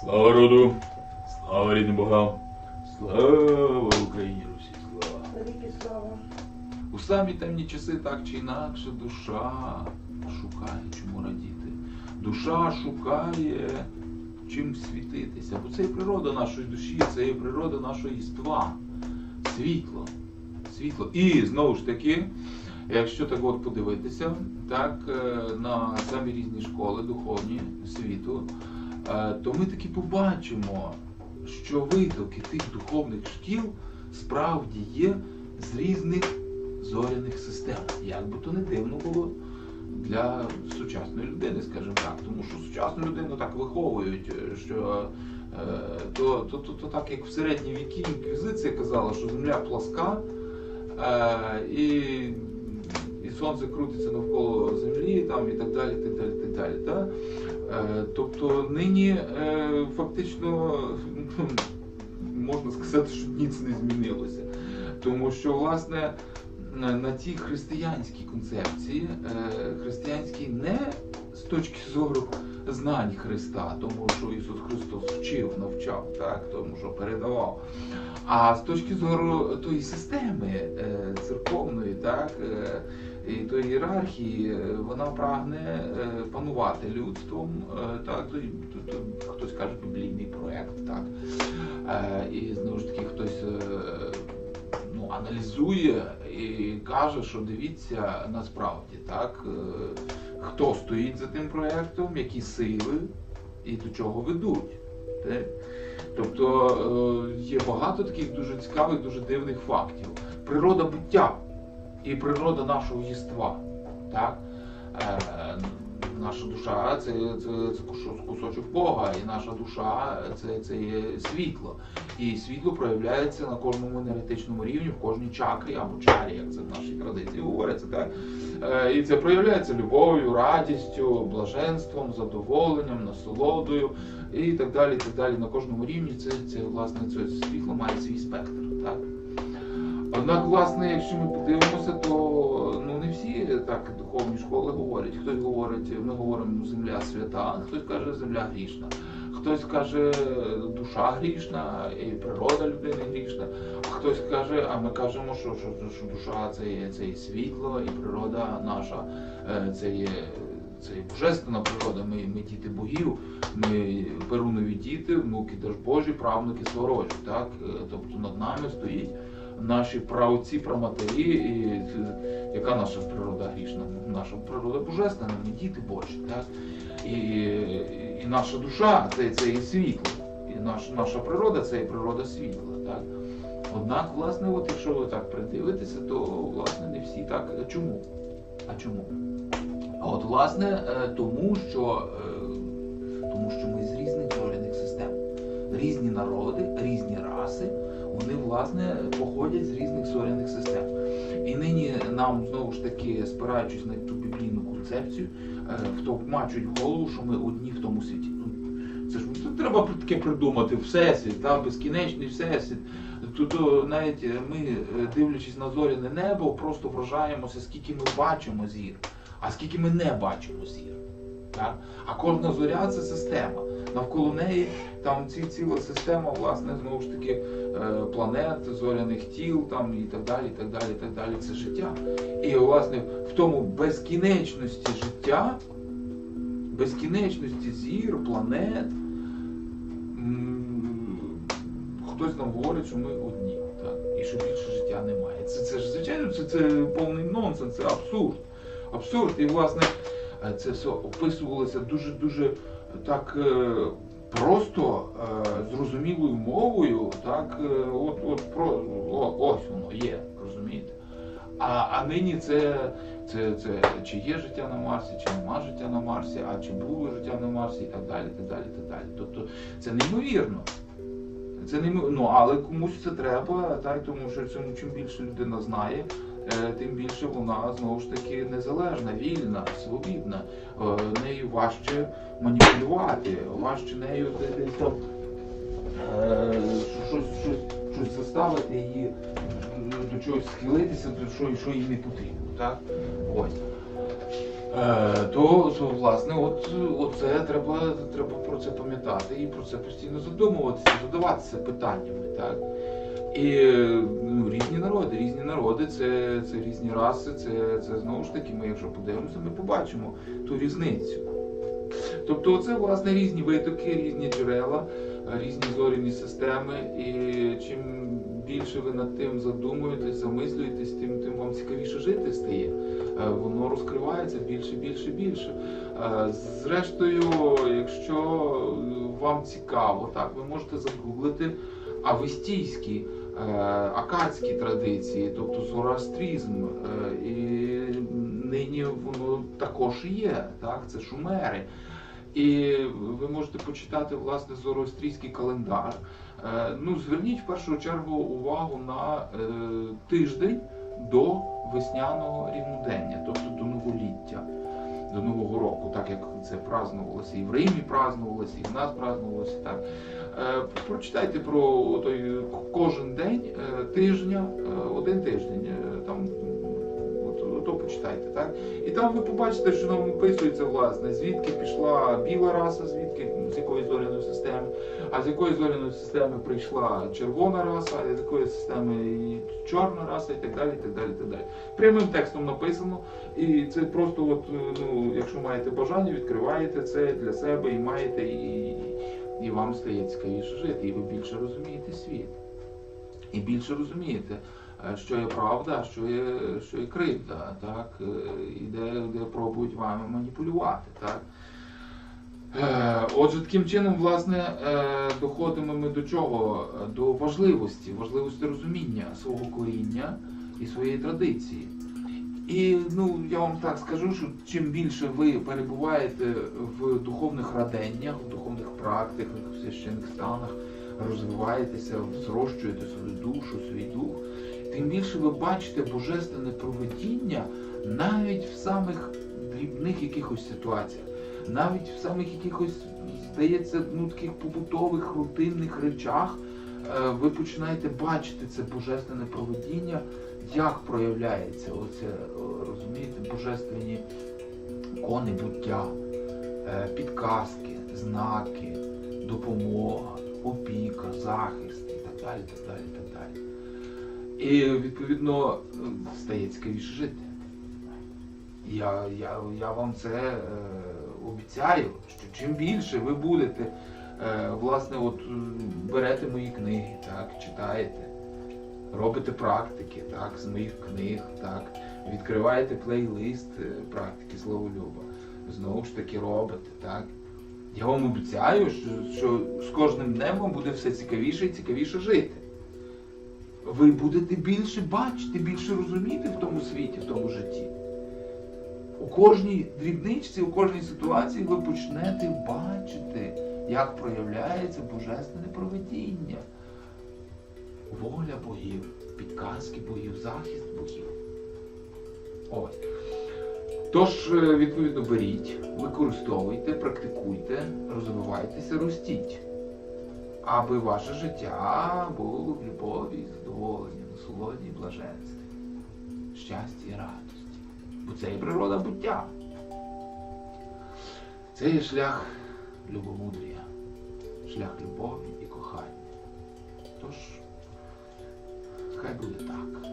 Слава роду, слава рідним богам, слава Україні, Русі, слава. Великі слава. У самі темні часи так чи інакше душа шукає, чому радіти. Душа шукає чим світитися. Бо це і природа нашої душі, це і природа нашого єства. Світло. Світло. І знову ж таки, якщо так от подивитися, так, е, на самі різні школи духовні світу, то ми таки побачимо, що витоки тих духовних шкіл справді є з різних зоряних систем. Як би то не дивно було для сучасної людини, скажімо так. Тому що сучасну людину так виховують, е, що е, то, то, то, то так як в середні віки інквізиція казала, що земля пласка е, і, і сонце крутиться навколо землі, там і так далі. так далі, так далі та? Е, тобто нині е, фактично можна сказати, що ніц не змінилося. Тому що, власне, на цій християнській концепції, е, християнській не з точки зору знань Христа, тому що Ісус Христос вчив, навчав, так, тому що передавав. А з точки зору тої системи церковної, так, і тої ієрархії, е, вона прагне е, панувати людством, е, так, то, то, то, хтось каже біблійний проект, так. І знову ж таки хтось ну, аналізує і каже, що дивіться насправді, так, хто стоїть за тим проєктом, які сили і до чого ведуть. Так? Тобто є багато таких дуже цікавих, дуже дивних фактів. Природа буття і природа нашого єства. Так? Е, наша душа це, це, це кусочок Бога, і наша душа це, це є світло. І світло проявляється на кожному енергетичному рівні, в кожній чакрі або чарі, як це в нашій традиції говориться. Так? Е, І це проявляється любов'ю, радістю, блаженством, задоволенням, насолодою і так далі. і так далі. На кожному рівні це, це власне це світло має свій спектр. Так? Однак, власне, якщо ми подивимося, то ну не всі так духовні школи говорять. Хтось говорить, ми говоримо земля свята, хтось каже земля грішна, хтось каже душа грішна, і природа людини грішна, хтось каже, а ми кажемо, що, що, що душа це є, це є світло, і природа наша е, це є. Це є божественна природа, ми, ми діти богів, ми перунові діти, внуки Божі, правнуки сворожі. Так? Е, Тобто над нами стоїть наші праотці, праматері, і яка наша природа грішна? Наша природа божественна, ми діти Божі. Так? І, і наша душа це, це і світло. І наш, наша природа це і природа світла. Так? Однак, власне, от якщо ви так придивитеся, то власне не всі так. Чому? А чому? А от власне е, тому, що, е, тому що ми з різних зоряних систем. Різні народи, різні раси, вони власне походять з різних зоряних систем. І нині нам знову ж таки, спираючись на ту біблійну концепцію, е, втовмачують в голову, що ми одні в тому світі. Ну, Це ж тут треба таке придумати всесвіт, та, безкінечний всесвіт. Тут навіть е, ми, е, дивлячись на зоряне небо, просто вражаємося, скільки ми бачимо зір, а скільки ми не бачимо зір. А кожна зоря це система. Навколо неї там ці, ціла система, власне, знову ж таки, е, планет, зоряних тіл там, і так далі, і так далі, і так далі. Це життя. І власне в тому безкінечності життя, безкінечності зір, планет. Хтось нам говорить, що ми одні, так? і що більше життя немає. Це, це ж звичайно, це, це повний нонсенс, це абсурд. Абсурд. І власне це все описувалося дуже-дуже так е, просто, е, зрозумілою мовою, так, е, от, от про, ось воно є, розумієте? А, а нині це, це, це чи є життя на Марсі, чи нема життя на Марсі, а чи було життя на Марсі, і так далі, так далі, так далі. Тобто це неймовірно. Це не ну, але комусь це треба, так, тому що чим, чим більше людина знає, е, тим більше вона знову ж таки незалежна, вільна, свобідна. Е, нею важче маніпулювати, важче нею е, щось, заставити її до чогось схилитися, до що, що їй не потрібно. Так? Ось. Е, то, власне, от оце треба, треба про це пам'ятати і про це постійно задумуватися, задаватися питаннями. Так? І ну, різні народи, різні народи, це, це різні раси, це, це знову ж таки, ми, якщо подивимося, ми побачимо ту різницю. Тобто це власне різні витоки, різні джерела, різні зоряні системи. І чим більше ви над тим задумуєтесь, замислюєтесь, тим, тим вам цікавіше жити стає. Е, Воно розкривається більше, більше, більше. Е, Зрештою, якщо вам цікаво, так ви можете загуглити авестійські, е, акадські традиції, тобто зороастризм. Е, І нині воно також є, так, це шумери. І ви можете почитати власне зороастрійський календар. Е, Ну, зверніть в першу чергу увагу на е, тиждень до весняного рівнодення, тобто до новоліття, до Нового року, так як це празднувалося і в Римі празднувалося, і в нас празднувалося. Так. Е, Прочитайте про той кожен день е, тижня, е, один тиждень. Там то почитайте, так? І там ви побачите, що нам описується, власне, звідки пішла біла раса, звідки з якої зоряної системи, а з якої зоряної системи прийшла червона раса, а з якої системи і чорна раса, і так далі. і так далі, і так далі. Прямим текстом написано, і це просто, от, ну, якщо маєте бажання, відкриваєте це для себе і маєте, і, і вам стає цікавіше жити, і ви більше розумієте світ. І більше розумієте, е, що є правда, що є, що є кривда, так? е, і де, де пробують вами маніпулювати. Так? Е, Отже, таким чином, власне, доходимо ми до чого? До важливості, важливості розуміння свого коріння і своєї традиції. І ну, я вам так скажу, що чим більше ви перебуваєте в духовних раденнях, в духовних практиках, в священних станах, розвиваєтеся, зрощуєте свою душу, свій дух, тим більше ви бачите божественне проведіння навіть в самих дрібних якихось ситуаціях, навіть в самих якихось, здається, ну таких побутових, рутинних речах. Е, Ви починаєте бачити це божественне проведіння, як проявляється оце, е, розумієте, божественні кони буття, е, підказки, знаки, допомога, опіка, захист і так далі. так далі, так далі. І відповідно стає цікавіше жити. Я, я, я вам це обіцяю, що чим більше ви будете, власне, от е, берете мої книги, так, читаєте, робите практики, так, з моїх книг, так, відкриваєте плейлист е, практики Словолюба, знову ж таки робите, так. Я вам обіцяю, що, що з кожним днем вам буде все цікавіше і цікавіше жити. Ви будете більше бачити, більше розуміти в тому світі, в тому житті. У кожній дрібничці, у кожній ситуації ви почнете бачити, як проявляється божественне проведіння. Воля богів, підказки богів, захист богів. Ось. Тож, е, відповідно, беріть, використовуйте, практикуйте, розвивайтеся, ростіть, аби ваше життя було в любові, задоволенні, насолоді і блаженстві, щасті і радості. Бо це є природа буття. Це є шлях любомудрія, шлях любові і кохання. Tож, хай буде так.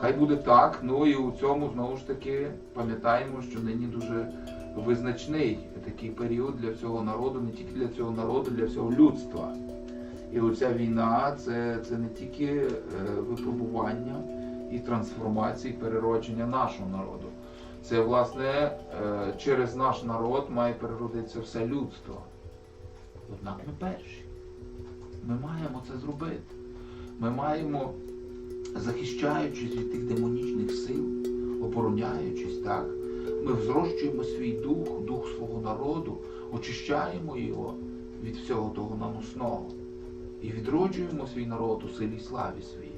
Хай буде так, ну і у цьому знову ж таки пам'ятаємо, що нині дуже визначний такий період для всього народу, не тільки для цього народу, для всього людства. І оця війна це, це не тільки е, випробування і трансформації, переродження нашого народу. Це, власне, е, через наш народ має переродитися все людство. Однак ми перші. Ми маємо це зробити. Ми маємо захищаючись від тих демонічних сил, обороняючись, так, ми взрощуємо свій дух, дух свого народу, очищаємо його від всього того наносного і відроджуємо свій народ у силі і славі своїй.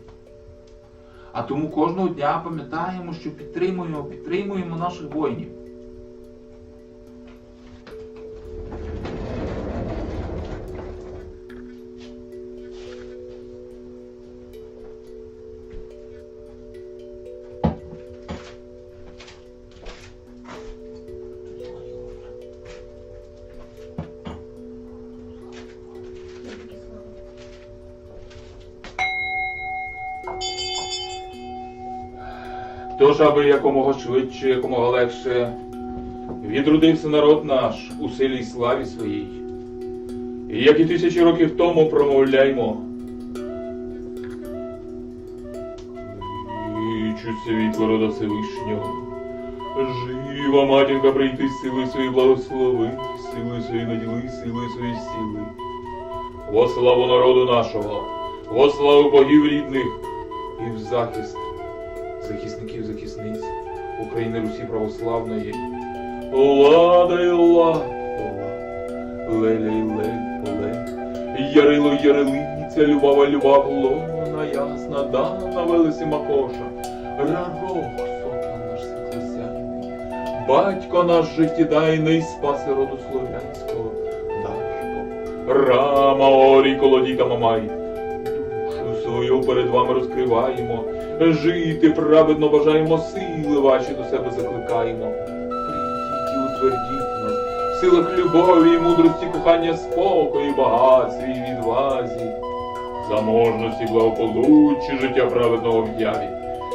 А тому кожного дня пам'ятаємо, що підтримуємо, підтримуємо наших воїнів. Тож, аби якомога швидше, якомога легше відродився народ наш у силі й славі своїй. І як і тисячі років тому промовляймо. Кличуть світло рода Всевишнього. Жива матінка прийти сили свої благослови, сили свої наділи, сили свої сили. Во славу народу нашого, во славу богів рідних і в захист захисників захисниць України Русі Православної. Лада й ла, леля й лель, поле, Ярило ярилиця, любава любав лона, ясна дана велесі макоша, рарох, сокіл наш світлосяйний, батько наш життєдайний, спаси роду слов'янського, Дашко, рама орі колодіка мамай, душу свою перед вами розкриваємо, жити праведно бажаємо, сили ваші до себе закликаємо. Прийдіть і утвердіть нас, в силах любові і мудрості, кохання, спокою, багатстві і відвазі, заможності, благополуччі, життя праведного в яві.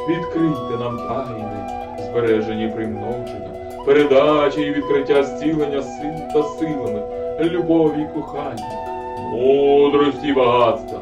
Відкрийте нам тайни, збережені примноження, передачі і відкриття зцілення сил та силами, любові і кохання, мудрості і багатства,